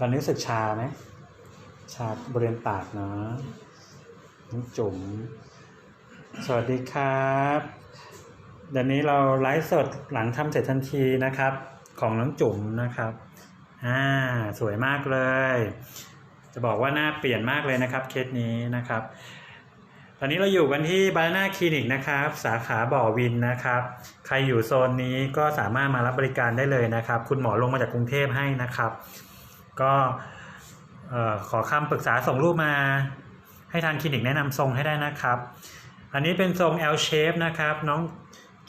ตอนนี้รู้สึกชาไหมชาบริเวณปากเนาะน้องจุ๋มสวัสดีครับเดี๋ยวนี้เราไลฟ์สดหลังทำเสร็จทันทีนะครับ ของน้องจุ๋มนะครับอ่าสวยมากเลย จะบอกว่าหน้าเปลี่ยนมากเลยนะครับเคสนี้นะครับ ตอนนี้เราอยู่กันที่บานาคลินิกนะครับ สาขาบ่อวินนะครับ ใครอยู่โซนนี้ก็สามารถมารับบริการได้เลยนะครับ คุณหมอลงมาจากกรุงเทพให้นะครับ ก็ขอคำปรึกษาส่งรูปมา ให้ทางคลินิกแนะนำทรงให้ได้นะครับ อันนี้เป็นทรง L shape นะครับ น้อง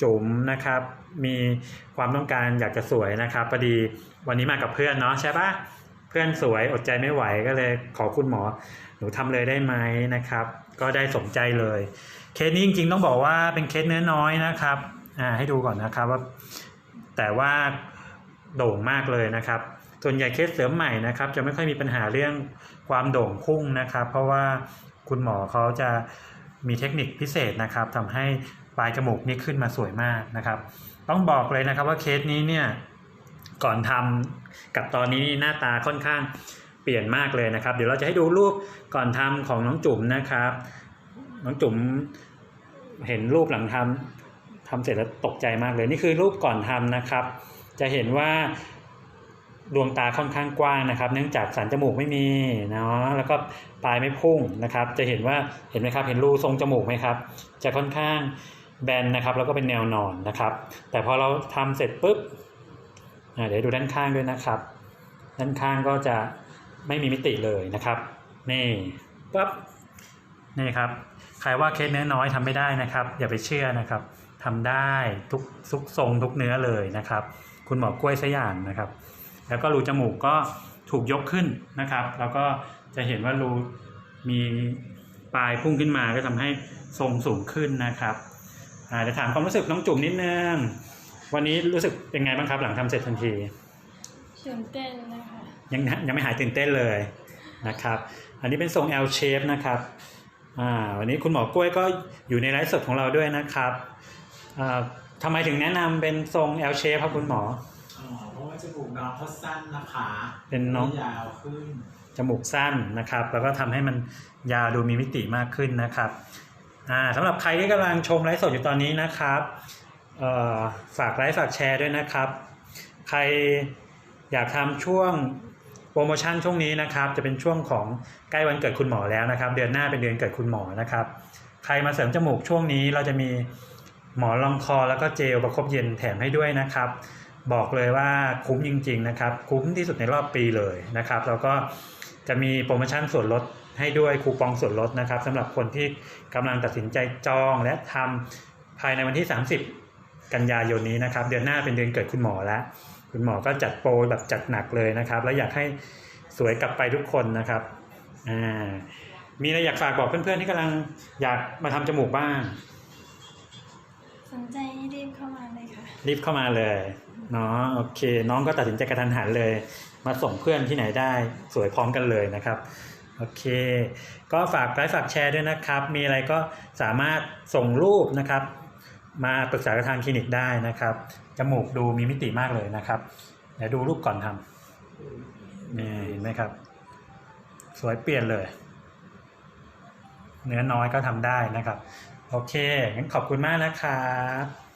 จุ๋มนะครับ มีความต้องการอยากจะสวยนะครับพอดีวันนี้มากับเพื่อนเนาะใช่ปะเพื่อนสวยอดใจไม่ไหวก็เลยขอคุณหมอหนูทำเลยได้ไหมนะครับ ก็ได้สมใจเลย เคสนี้จริงๆต้องบอกว่าเป็นเคสเนื้อน้อยนะครับอ่าให้ดูก่อนนะครับว่าแต่ว่าโด่งมากเลยนะครับ ส่วนใหญ่เคสเสริมใหม่นะครับ จะไม่ค่อยมีปัญหาเรื่องความโด่งพุ่งนะครับ เพราะว่าคุณหมอเขาจะมีเทคนิคพิเศษนะครับทำให้ปลายจมูกนี่ขึ้นมาสวยมากนะครับ ต้องบอกเลยนะครับว่าเคสนี้เนี่ยก่อนทำกับตอนนี้หน้าตาค่อนข้างเปลี่ยนมากเลยนะครับ เดี๋ยวเราจะให้ดูรูปก่อนทำของน้องจุ๋มนะครับ น้องจุ๋มเห็นรูปหลังทำทำเสร็จแล้วตกใจมากเลย นี่คือรูปก่อนทำนะครับ จะเห็นว่า ดวงตาค่อนข้างกว้างนะครับ เนื่องจากสันจมูกไม่มีเนาะแล้วก็ปลายไม่พุ่งนะครับ จะเห็นว่าเห็นไหมครับ เห็นรูทรงจมูกไหมครับ จะค่อนข้างแบนนะครับ แล้วก็เป็นแนวนอนนะครับ แต่พอเราทำเสร็จปุ๊บเดี๋ยวดูด้านข้างด้วยนะครับ ด้านข้างก็จะไม่มีมิติเลยนะครับนี่ปั๊บนี่ครับใครว่าเคสเนื้อน้อยทำไม่ได้นะครับ อย่าไปเชื่อนะครับทำได้ทุกทุกทรงทุกเนื้อเลยนะครับ คุณหมอกล้วยสยางนะครับ แล้วก็รูจมูกก็ถูกยกขึ้นนะครับ แล้วก็จะเห็นว่ารูมีปลายพุ่งขึ้นมาก็ทำให้ทรงสูงขึ้นนะครับอ่าเดี๋ยวถามความรู้สึกน้องจุ๋มนิดนึงวันนี้รู้สึกเป็นไงบ้างครับ หลังทำเสร็จทันทีตื่นเต้นนะคะยังยังไม่หายตื่นเต้นเลยนะครับ อันนี้เป็นทรง L shape นะครับอ่าวันนี้คุณหมอกล้วยก็อยู่ในไลฟ์สดของเราด้วยนะครับอ่าทำไมถึงแนะนำเป็นทรง L shape ครับคุณหมอ จมูกน้องเขาสั้นนะคะเป็นน้องไม่ยาวขึ้น จมูกสั้นนะครับ แล้วก็ทำให้มันยาวดูมีมิติมากขึ้นนะครับอ่าสำหรับใครที่กำลังชมไลฟ์สดอยู่ตอนนี้นะครับเอ่อฝากไลฟ์ฝากแชร์ด้วยนะครับ ใครอยากทำช่วงโปรโมชั่นช่วงนี้นะครับ จะเป็นช่วงของใกล้วันเกิดคุณหมอแล้วนะครับ เดือนหน้าเป็นเดือนเกิดคุณหมอนะครับ ใครมาเสริมจมูกช่วงนี้เราจะมีหมอนรองคอแล้วก็เจลประคบเย็นแถมให้ด้วยนะครับ บอกเลยว่าคุ้มจริง ๆ นะครับ คุ้มที่สุดในรอบปีเลยนะครับ แล้วก็จะมีโปรโมชั่นส่วนลดให้ด้วยคูปองส่วนลดนะครับสำหรับคนที่กำลังตัดสินใจจองและทำภายในวันที่ 30 กันยายนนี้นะครับ เดือนหน้าเป็นเดือนเกิดคุณหมอแล้ว คุณหมอก็จัดโปรแบบจัดหนักเลยนะครับ แล้วอยากให้สวยกลับไปทุกคนนะครับอ่ามีอะไรอยากฝากบอกเพื่อนๆที่กำลังอยากมาทำจมูกบ้าง สนใจรีบเข้ามาเลยค่ะ รีบเข้ามาเลย เนาะโอเค น้องก็ตัดสินใจกระทันหันเลย มาส่งเพื่อนที่ไหนได้สวยพร้อมกันเลยนะครับโอเค ก็ฝากไลค์ฝากแชร์ด้วยนะครับ มีอะไรก็สามารถส่งรูปนะครับ มาปรึกษากับทางคลินิกได้นะครับ จมูกดูมีมิติมากเลยนะครับ เดี๋ยวดูรูปก่อนทำนี่เห็นไหมครับ สวยเปลี่ยนเลย เนื้อน้อยก็ทำได้นะครับ โอเค งั้นขอบคุณมากนะครับ